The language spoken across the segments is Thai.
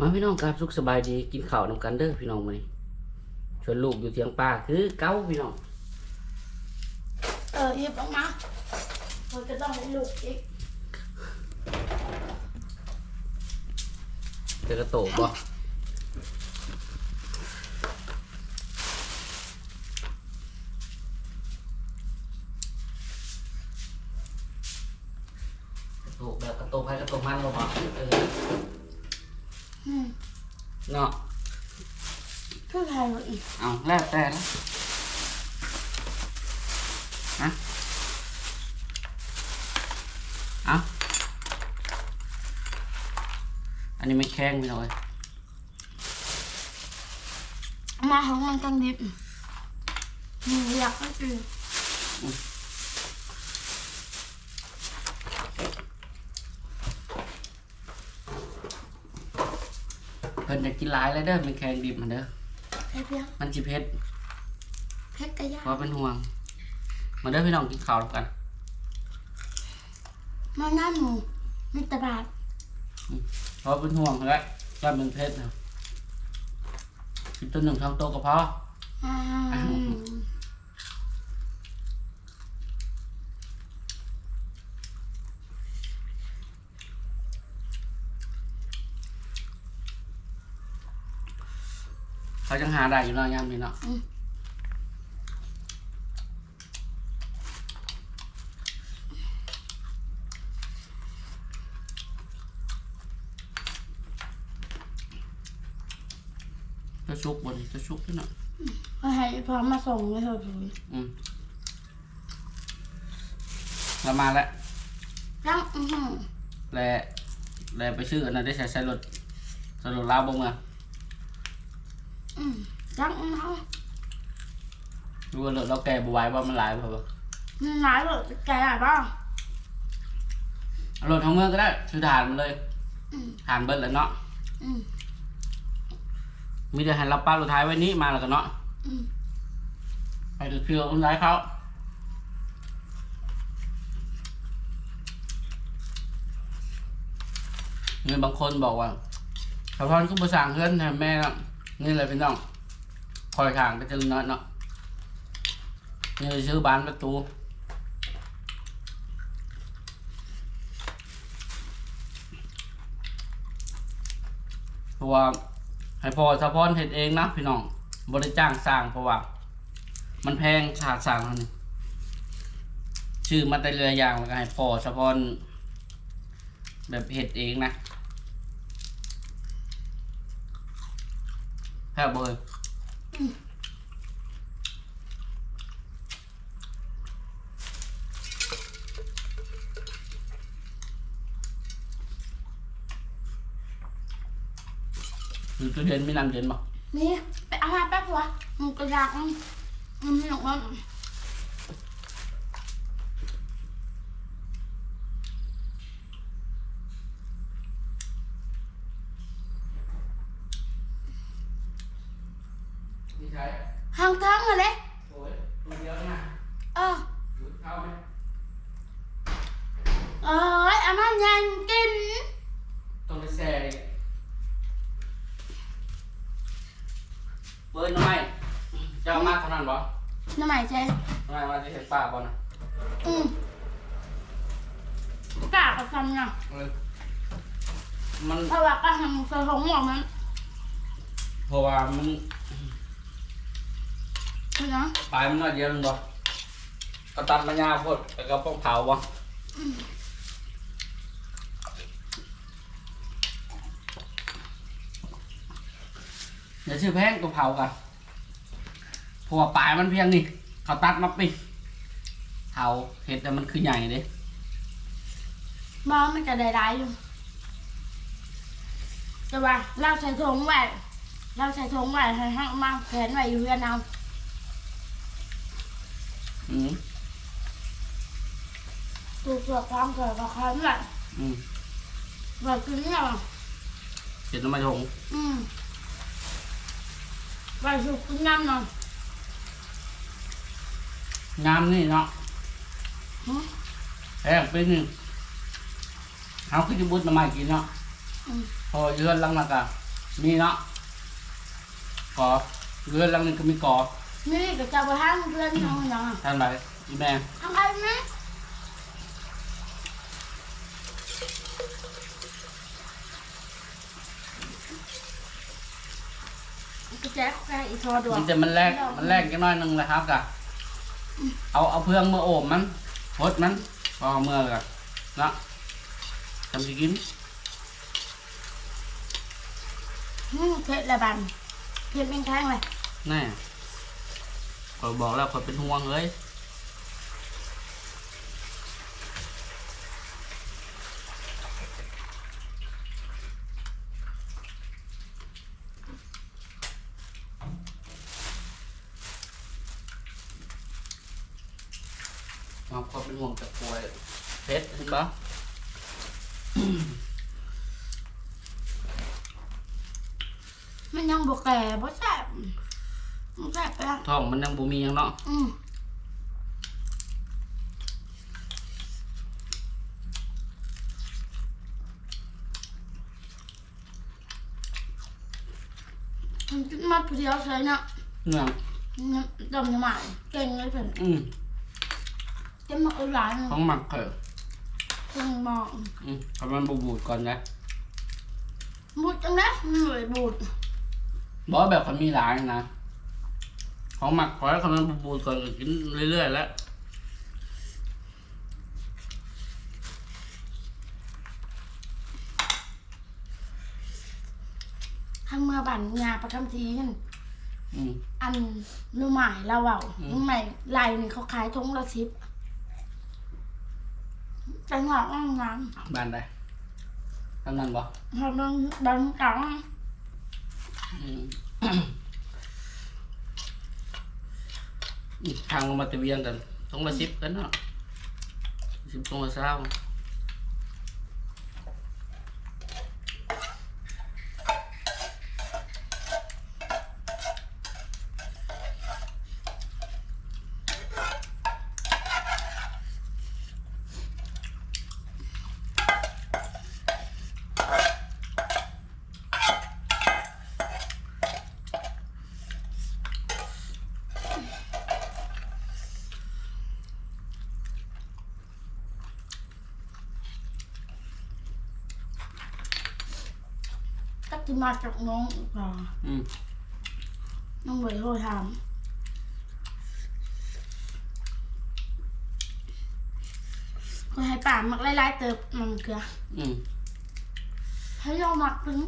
มาพี่น้องครับสุขสบายดีกินข้าวนำกันเด้อพี่น้องมื้อนี้ชวนลูกอยู่เถียงป่าคือเก้าพี่น้องเออหยิบออกมาเราจะต้องให้ลูกอีกเจอกระโตกบ่กระโตกแบบกระโตกให้กระโตกมันบ่บ่เอออืม เนาะคือใครวะอีกเอาแล้วแต่ละฮะเอาอันนี้ไม่แข็งพี่น้อยมาของมันกังดิบหนูอยากก็คือ เพิ่นจะ กินหลายแล้วเด้อมันแข็งดิบมันเด้อเพ็ดเพียงมันสิเผ็ดเพ็ดกระยาเพราะเป็นห่วง มาเด้อพี่น้องกินข้าวแล้วกันมาหน้าหนูมีแตบาดเพราะเป็นห่วงแล้วก็เป็นเผ็ดนะกินตัวหนึ่งท้องโตก็พออ่า เขาจังหาได้อยู่เนาะยามนี้เนาะจะชุกบนจะชุกที่เนาะก็ให้พอมาส่งเลยเถอะพี่อืมเรามาแล้วยังอือหือ แลแลไปชื่ออันนั้นได้ใช้ใช้รถใช้รถลาวบ่เมือ งอืมยังอือหือดูว่ารถเราแก่บไหวว่ามันหลายเพราะว่ามีหลายแบบแกอะไรบ้างเอารถทั้งเมืองก็ได้ชื่อฐานมันเลยอืมฐานเบิดแล้วเนาะอืมมีแต่หันเราป้ารถท้ายไว้นี้มาแล้วกันเนาะอืมไปดูเพื่อคนร้ายเขามีบางคนบอกว่าพระพรก็ประสานเพื่อนแทนแม่นะ นี่เลยพี่น้องคอยทางก็จะน้อยเนาะนี่เลยชื่อบ้านประตูเพราะว่าให้พอสะพอนเห็ดเองนะพี่น้องบริจ้างสร้างเพราะว่า มันแพงชาติสร้างนี้ชื่อมาแต่เรืออยางแล้วก็ให้พอสะพอนแบบเห็ดเองนะ แพ้เบยอยู่ตู้เย็นไม่น้ำเย็นบ่นี่ไปเอามาแป๊บวะมันกระดาษมันมันไม่หนุกมัน นี่ใช้ห้างทั้งเลยโอ้ยตัวเดียวนะเออดูเข้าไหมเอ้ยอามันยังกิน ต้องไปแซ่ดิเบิร์นทำไมจะเอามากเท่านั้นบ่น้ำใหม่ใช่ทำไมมาจะเห็นป่าบ่นะอืมกล้ากับคำนะเออมัน เพราะว่าก็ทำกระทงหมวกมันเพราะว่ามัน คือนะปลายมันน้อยเดียวนึงบ่ก็ตัดมายาวโพดแต่ก็ต้องเผาบ่เดี๋ยวชื่อแพงก็เผากันเพราะว่าปลายมันเพียงนี่เขาตัดมาปิดเผาเห็ดแต่มันคือใหญ่เด้บ้ามันจะได้ร้ายอยู่แต่ว่าเราใส่ถุงไว้เราใส่ถุงไว้ให้ห้างมาแขวนไว้อยู่เรือนเอา อืมตัวเปลือกความเกิดกับความไว้อืมแบบกินเนี่ยเห็ดน้ำมันทงอืมไว้สุกกินน้ำหน่อยงามนี่เนาะหือแพงเป็นหนึ่งเขาคือจะบุดน้ำมันกินเนาะอืมพอเยือนหลังนักอะมีเนาะกอเรือนหลังนึงก็มีกอ นี่ก็จะไปห้างเพื่อนน้องน้องท่านไปอีแม่ทำอะไรไหมก็แจ๊กแค่อีทอดวงมันจะมันแรกมันแรกจังน้อยหนึงเลยครับกะเอาเอาเพื่องมาโอบมันพดมันพอเมื่อกะเนาะทำสิกินอืมเผ็ดละบันเผ็ดเป็นแข้งเลยแน่ คอบอกแล้วคอยเป็นห่วงเลยมาคอยเป็นห่วงจากป่วยเพชรเห็นปะมันยังบวแก่บ่แซ่บมัน แซ่บไปแล้วท้องมันยังบ่มีหยังเนาะอืมมันกินมาผู้เดียวใช่เนาะเนื่องน้ำดำน้ำมันเก่งเลยเพิ่นอืมจะมาเอาหลานของหมักเถอะเพิ่งมองอืมทำมันบูดๆก่อนนะบูดจังนะมันเลยบูด บอกว่าแบบเขามีหลายนะ ของหมักขอให้เขามันบูดๆก่อนก็กินเรื่อยๆแล้วทางเมื่อบันงาประคำทีกันอืม อันนุ่มใหม่เราเอาอืมนุ่มใหม่ลายนี่เขาขายทงละสิบจังหวะอ้างน้บ้านใดทำนั่นบ่ำเขาต้องดันกังอืม ทางมาตะเวียงกันต้องมาสิบกันเนาะสิบต้องมาเศร้า ก็จะมาจากน้องอีกว่าอืมน้องเลยโทรถามก็ให้ป่ามักไล่ๆเติบมันเกลืออืมให้เราหมักถึง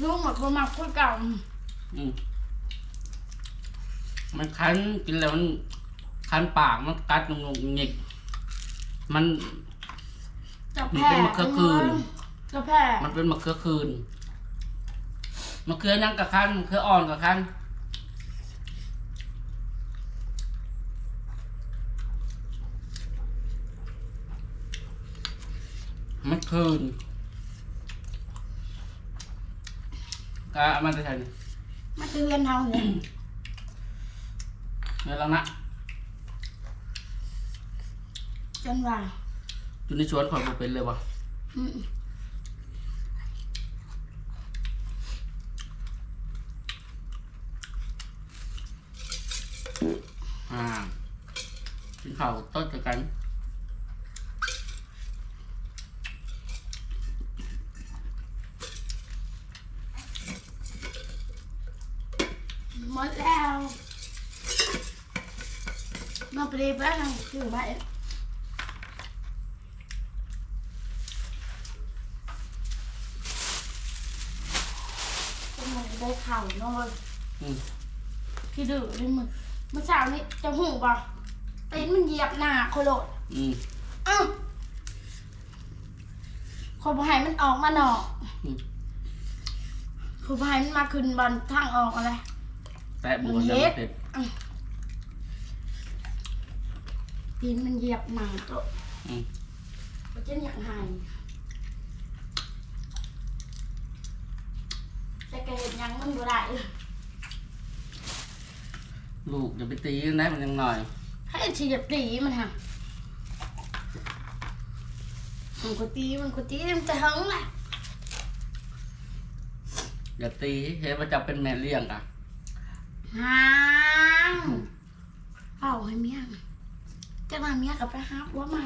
ลูกหมักบ่หมักคนเก่าอืมมันคันกินแล้วมันคันปากมันกัดงงๆหงิกมันจะมันแพ้เป็นมะเขือคืนจะแพ้มันเป็นมะเขือคืนมะเขือยังกับคันมะเขืออ่อนกับคันมันคืนก็เอามันจะใช่นี่มาเตือนเราเนี่ยเดี๋ยวแล้วนะจนว่าอยู่ในสวนขอยบ่เป็นเลยวะอืม อ่า กินข้าวต้นกันหมดแล้วมาเปรียบแล้วนะ เลยมึงเมื่อเช้านี้จะหูป่ะตีนมันเหยียบหน้าโคโลดอืมอ้าวคนพายมันออกมาหนอกอืมคนพายมันมาขึ้นบอลทางออกอะไรแตะบัวจะเผ็ดตีนมันเหยียบหนังตัวอืมมันจะอยากหายแต่แกเห็นยังมันบ่ได้ลูกอย่าไปตีนะมันยังหน่อย ให้เฉียบตีมันฮะมันก็ตีมันก็ตีมันจะหึงแหละอย่าตีเห็นว่าจะเป็นแม่เลี้ยงอะหางเอาให้เมียจะมาเมียกับไปหาผัวใหม่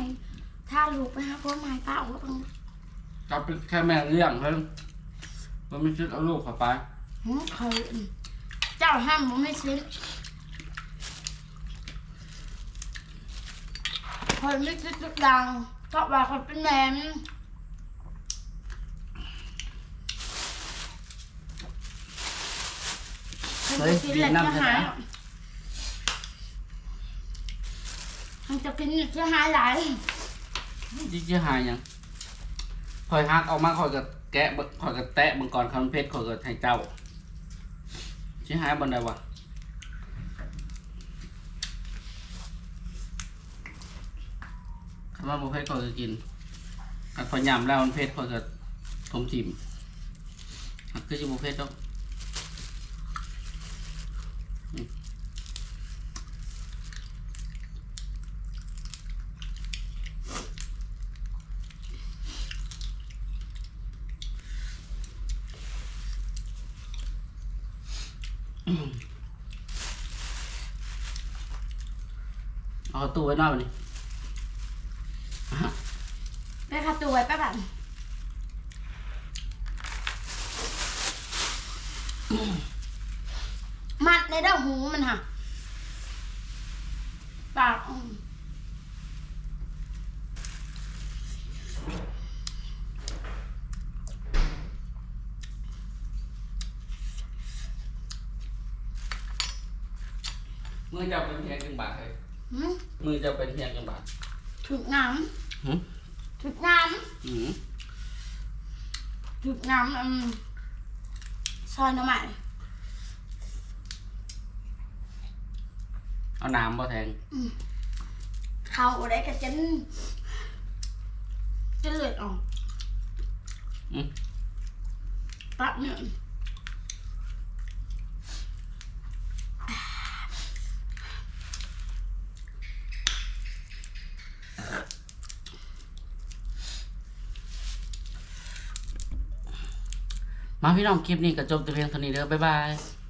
ถ้าลูกไปหาผัวใหม่ป้าก็ต้องจะเป็นแค่แม่เลี้ยงเพิ่นมันไม่คิดเอาลูกเข้าไปหืมเคยเจ้าห้ามผมไม่ซื้อ คนไม่คิดทุกดังก็ว่าคนเป็นแมนคนจะกินแหละจะหายมันจะกินจะหายหลายยิ่งจะหายยังคอยฮักออกมาคอยกับแกะคอยกับแตะมังกรคำเพชรคอยกับให้เจ้าชิหายบนใดวะคำ ว่าบุเพชรคอยก็กินอันพอยำแล้วมันเพชรคอยกับทมถิ่มอันคือจะบุเพชรต้องเอาตู้ไว้หน้าวันนี้ ไปขับตัวไว้ป้าบันมัดในด้าหูมันค่ะปากอืมมือจะเป็นเพียงจังบาทเลยหืมมือจะเป็นเพียงจังบาทถึกน้ หืมำถึกน้หืมำถึกน้ำอืมซอยหน้ำใหม่เอาน้ำบ่แทงเขาได้กับจนจะเลือดออกอืม ปั๊บเนี่ย มาพี่น้องคลิปนี้ก็จบแต่เพียงเท่านี้เด้อบ๊ายบาย